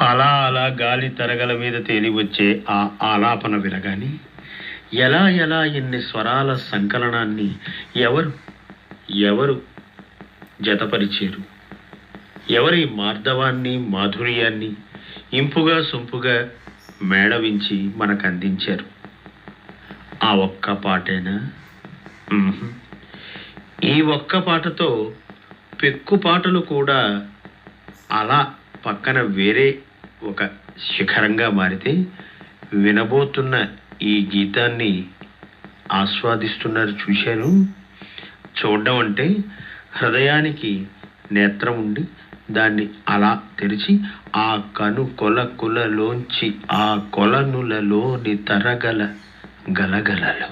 అలా అలా గాలి తరగల మీద తేలి వచ్చే ఆ ఆలాపన వినగాని ఎలా ఎలా ఎన్ని స్వరాల సంకలనాన్ని ఎవరు ఎవరు జతపరిచారు? ఎవరి మార్దవాన్ని మాధుర్యాన్ని ఇంపుగా సొంపుగా మేళవించి మనకు అందించారు ఆ ఒక్క పాటేనా? ఈ ఒక్క పాటతో పెక్కు పాటలు కూడా అలా పక్కన వేరే ఒక శిఖరంగా మారితే వినబోతున్న ఈ గీతాన్ని ఆస్వాదిస్తున్నారు చూశారు? చూడడం అంటే హృదయానికి నేత్రం ఉండి దాన్ని అలా తెరిచి ఆ కను కొల కులలోంచి ఆ కొలనులలోని తరగల గలగలలు.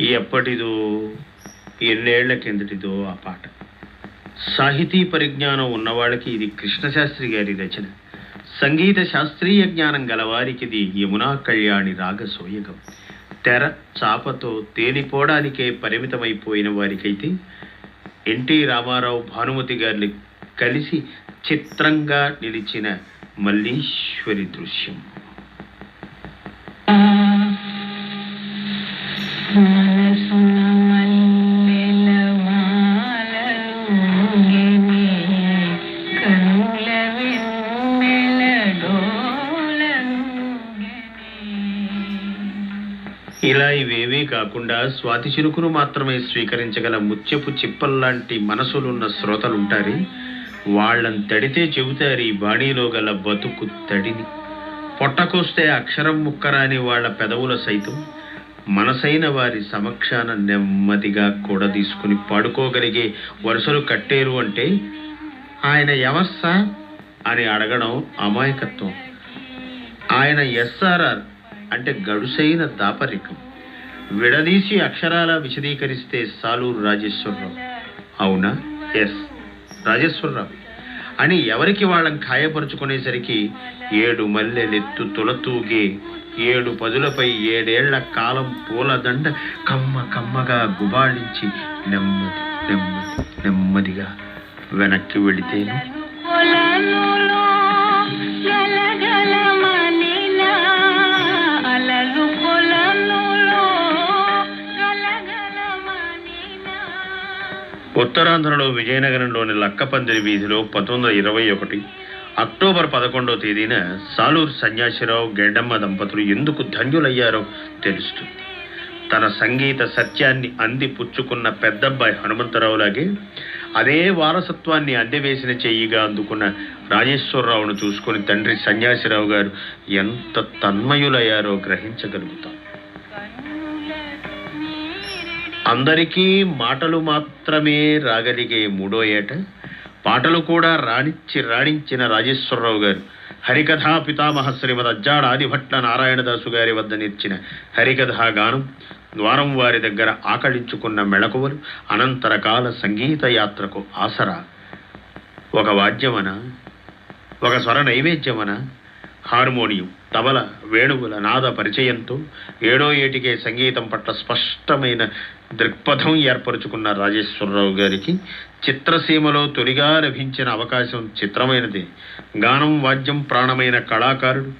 ఎప్పటిదో ఎన్నేళ్ళ కిందటిదో ఆ పాట. సాహితీ పరిజ్ఞానం ఉన్నవాళ్ళకి ఇది కృష్ణశాస్త్రి గారి రచన. సంగీత శాస్త్రీయ జ్ఞానం గలవారికి ఇది యమునా కళ్యాణి రాగ సోయగం తెర చాపతో తేలిపోవడానికే పరిమితమైపోయిన వారికైతే ఎన్టీ రామారావు భానుమతి గారిని కలిసి చిత్రంగా నిలిచిన మల్లీశ్వరి దృశ్యం. ఇలా ఇవేవీ కాకుండా స్వాతి చిరుకును మాత్రమే స్వీకరించగల ముత్యపు చిప్పల్లాంటి మనసులున్న శ్రోతలుంటారే? వాళ్ళని తడితే చెబుతారు ఈ బాణీలో గల బతుకు తడిని. పొట్టకొస్తే అక్షరం ముక్కరాని వాళ్ళ పెదవుల సైతం మనసైన వారి సమక్షాన నెమ్మదిగా కూడా తీసుకుని పడుకోగలిగే వరుసలు కట్టేరు అంటే ఆయన ఎవస్సా అని అడగడం అమాయకత్వం. ఆయన ఎస్ఆర్ఆర్ అంటే గడుసైన దాపరికం. విడదీసి అక్షరాల విశదీకరిస్తే సాలూరు రాజేశ్వరరావు. అవునా? ఎస్ రాజేశ్వరరావు. అని ఎవరికి వాళ్ళని ఖాయపరుచుకునేసరికి ఏడు మల్లెలెత్తు తులతూగే ఏడు పదులపై ఏడేళ్ళ కాలం పూలదండ కమ్మ కమ్మగా గుబాళించి నెమ్మది నెమ్మది నెమ్మదిగా వెనక్కి వెళితేను? ఉత్తరాంధ్రలో విజయనగరంలోని లక్కపందిరి వీధిలో పంతొమ్మిది వందల ఇరవై ఒకటి అక్టోబర్ పదకొండవ తేదీన సాలూరు సన్యాసిరావు గెడ్డమ్మ దంపతులు ఎందుకు ధన్యులయ్యారో తెలుస్తుంది తన సంగీత సత్యాన్ని అంది పుచ్చుకున్న పెద్దబ్బాయి హనుమంతరావులాగే అదే వారసత్వాన్ని అందివేసిన చెయ్యిగా అందుకున్న రాజేశ్వరరావును చూసుకొని తండ్రి సన్యాసిరావు గారు ఎంత తన్మయులయ్యారో గ్రహించగలుగుతాం. అందరికీ మాటలు మాత్రమే రాగలిగే మూడో ఏట పాటలు కూడా రాణించి రాణించిన రాజేశ్వరరావు గారు. హరికథా పితామహ శ్రీమద్ అజ్జాడ ఆదిభట్ల నారాయణదాసు గారి వద్ద నేర్చిన హరికథా గానం ద్వారం వారి దగ్గర ఆకళించుకున్న మెళకువలు అనంతరకాల సంగీత యాత్రకు ఆసరా. ఒక వాద్యమన? ఒక స్వర నైవేద్యమన? హార్మోనియం తబల వేణువుల నాద పరిచయంతో ఏడో ఏటికే సంగీతం పట్ల స్పష్టమైన దృక్పథం ఏర్పరచుకున్న రాజేశ్వరరావు గారికి చిత్రసీమలో తొలిగా లభించిన అవకాశం చిత్రమైనది. గానం వాద్యం ప్రాణమైన కళాకారుడు.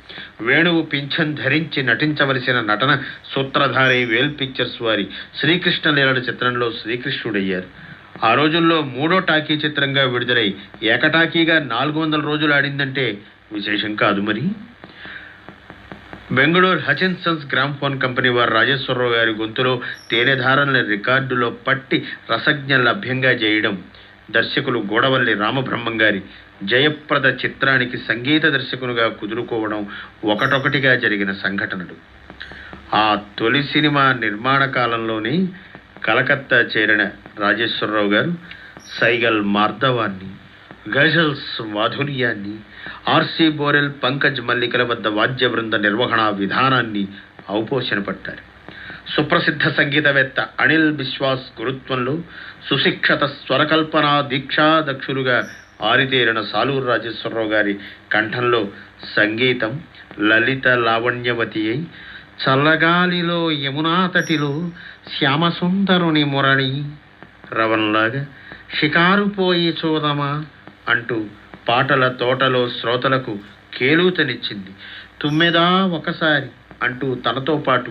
వేణువు పింఛన్ ధరించి నటించవలసిన నటన సూత్రధారి వేల్ పిక్చర్స్ వారి శ్రీకృష్ణ లీలల చిత్రంలో శ్రీకృష్ణుడయ్యారు. ఆ రోజుల్లో మూడో టాకీ చిత్రంగా విడుదలై ఏకటాకీగా నాలుగు వందల రోజులు ఆడిందంటే విశేషం కాదు మరి. బెంగళూరు హచిన్సన్స్ గ్రామ్ఫోన్ కంపెనీ వారు రాజేశ్వరరావు గారి గొంతులో తేనెధారల్ని రికార్డులో పట్టి రసజ్ఞ లభ్యంగా చేయడం. దర్శకులు గోడవల్లి రామబ్రహ్మం గారి జయప్రద చిత్రానికి సంగీత దర్శకునిగా కుదురుకోవడం ఒకటొకటిగా జరిగిన సంఘటనలు. ఆ తొలి సినిమా నిర్మాణ కాలంలోనే కలకత్తా చేరిన రాజేశ్వరరావు గారు సైగల్ మార్దవాన్ని గజల్స్ మాధుర్యాన్ని ఆర్సి బోరెల్ పంకజ్ మల్లికల వద్ద వాద్య బృంద నిర్వహణ విధానాన్ని ఔపోషణ పట్టారు. సుప్రసిద్ధ సంగీతవేత్త అనిల్ బిశ్వాస్ గురుత్వంలో సుశిక్షత స్వరకల్పన దీక్షాదక్షులుగా ఆరితేరిన సాలూరు రాజేశ్వరరావు గారి కంఠంలో సంగీతం లలిత లావణ్యవతి అయి చల్లగాలిలో యమునా తటిలో శ్యామసుందరుని మురళి రవంలాగా షికారు పోయి చూదమా అంటూ పాటల తోటలో శ్రోతలకు కేలూతనిచ్చింది. తుమ్మెదా ఒకసారి అంటూ తనతో పాటు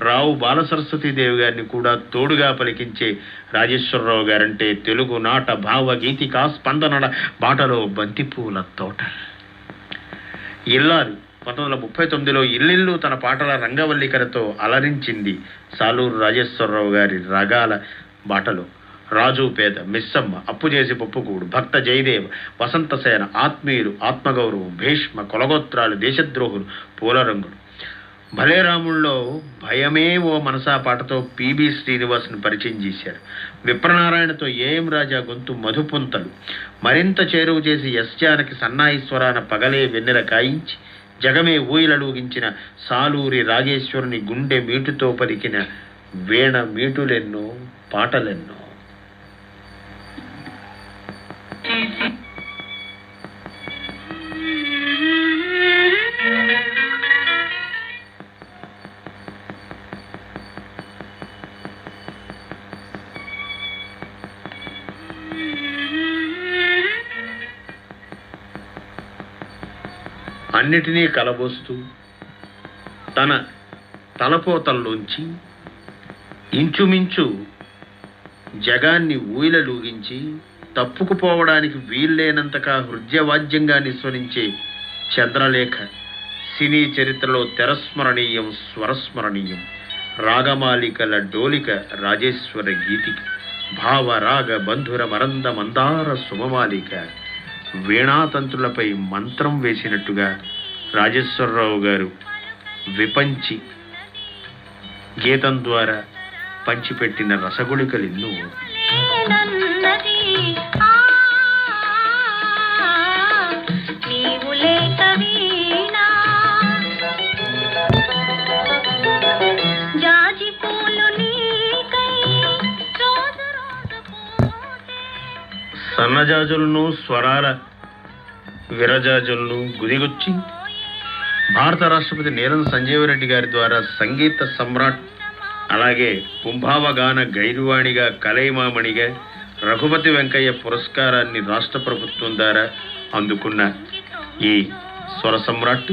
రావు బాలసరస్వతీదేవి గారిని కూడా తోడుగా పలికించే రాజేశ్వరరావు గారంటే తెలుగు నాట భావగీతికా స్పందనల బాటలో బంతిపూల తోట. ఇల్లాలు పంతొమ్మిది వందల ముప్పై తొమ్మిదిలో ఇల్లిల్లు తన పాటల రంగవల్లికలతో అలరించింది సాలూరు రాజేశ్వరరావు గారి రగాల బాటలో. రాజు పేద మిస్సమ్మ అప్పు చేసి పప్పుకూడు భక్త జయదేవ వసంతసేన ఆత్మీయులు ఆత్మగౌరవం భీష్మ కొలగోత్రాలు దేశద్రోహులు పూలరంగుడు భలే రాముల్లో భయమే ఓ మనసా పాటతో పిబి శ్రీనివాస్ను పరిచయం చేశారు. విప్రనారాయణతో ఏఎం రాజా గొంతు మధుపుంతలు. మరింత చేరువ చేసి ఎస్ సన్నాయిశ్వరాన పగలే వెన్నెల కాయించి జగమే ఊయలలూగించిన సాలూరి రాగేశ్వరుని గుండె మీటుతో పలికిన వీణ మీటులెన్నో పాటలెన్నో. అన్నిటినీ కలబోస్తూ తన తలపోతల్లోంచి ఇంచుమించు జగాన్ని ఊయలలూగించి తప్పుకుపోవడానికి వీల్లేనంతగా హృదయవాద్యంగా నిస్వరించే చంద్రలేఖ సినీ చరిత్రలో తెరస్మరణీయం స్వరస్మరణీయం. రాగమాలికల డోలిక రాజేశ్వర గీతికి భావ రాగ బంధుర మరంద మందార సుమమాలిక. వీణాతంతులపై మంత్రం వేసినట్టుగా రాజేశ్వరరావు గారు విపంచి గీతం ద్వారా పంచిపెట్టిన రసగుళికలు ఎన్నో. సన్నజాజులను స్వరాల విరజాజులను గుదిగుచ్చి భారత రాష్ట్రపతి నీలం సంజీవరెడ్డి గారి ద్వారా సంగీత సమ్రాట్ అలాగే కుంభావగాన గైరువాణిగా కలైమామణిగా రఘుపతి వెంకయ్య పురస్కారాన్ని రాష్ట్ర ప్రభుత్వం ద్వారా అందుకున్న ఈ స్వర సమ్రాట్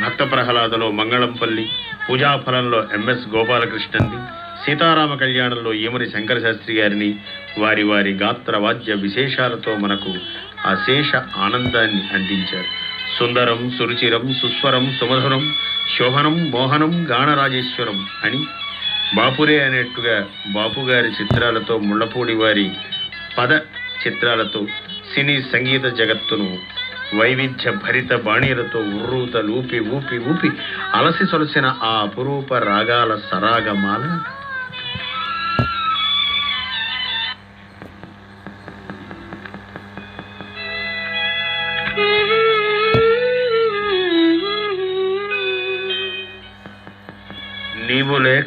భక్త ప్రహ్లాదలో మంగళంపల్లి పూజాఫలంలో ఎంఎస్ గోపాలకృష్ణన్ని సీతారామ కళ్యాణంలో ఈమని శంకర శాస్త్రి గారిని వారి వారి గాత్ర వాద్య విశేషాలతో మనకు అశేష ఆనందాన్ని అందించారు. సుందరం సురుచిరం సుస్వరం సుమధురం శోభనం మోహనం గాణరాజేశ్వరం అని బాపురే అనేట్టుగా బాపు గారి చిత్రాలతో ముళ్ళపూడి వారి పద చిత్రాలతో సినీ సంగీత జగత్తును వైవిధ్య భరిత బాణీలతో ఉర్రూత లూపి ఊపి ఊపి అలసి సొలసిన ఆ అపురూప రాగాల సరాగమాల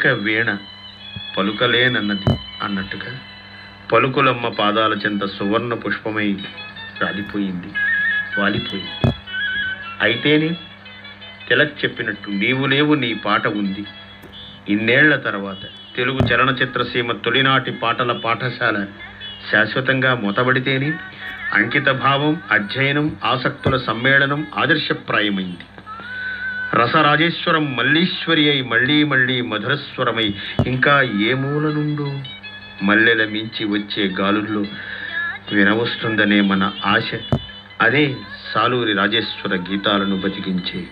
వీణ పలుకలేనన్నది అన్నట్టుగా పలుకులమ్మ పాదాల చెంత సువర్ణ పుష్పమై రాలిపోయింది వాలిపోయింది. అయితేనే తిలక్ చెప్పినట్టు నీవు లేవు నీ పాట ఉంది. ఇన్నేళ్ళ తర్వాత తెలుగు చలనచిత్ర సీమ తొలినాటి పాటల పాఠశాల శాశ్వతంగా మూతబడితేనే అంకిత భావం అధ్యయనం ఆసక్తుల సమ్మేళనం ఆదర్శప్రాయమైంది. రసరాజేశ్వరం మల్లీశ్వరి అయి మళ్ళీ మళ్ళీ మధురస్వరమై ఇంకా ఏ మూల నుండో మల్లెల మించి వచ్చే గాలుల్లో వినవస్తుందనే మన ఆశ. అదే సాలూరి రాజేశ్వర గీతాలను బతికించే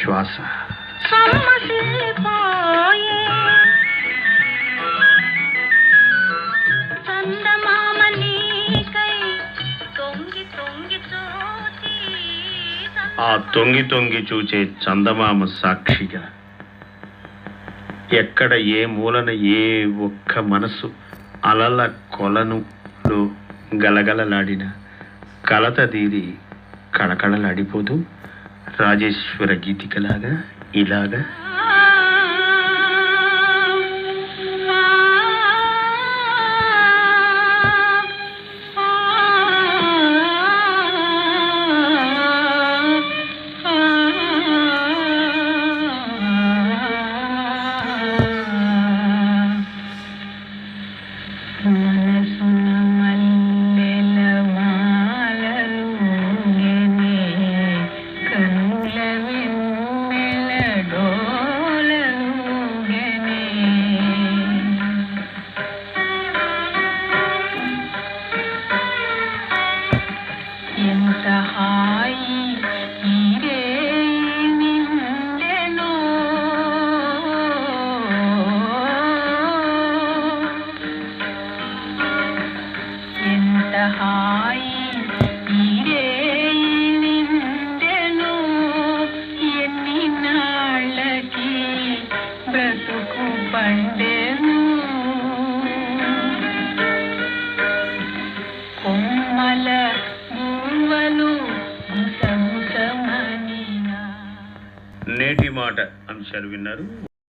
శ్వాస. ఆ తొంగి తొంగి చూచే చందమామ సాక్షిగా. ఎక్కడ ఏ మూలన ఏ ఒక్క మనసు అలల కొలనులో గలగలలాడిన కలత దీది కళకళలాడిపోతూ రాజేశ్వర గీతికలాగా ఇలాగా అంశాలు విన్నారు.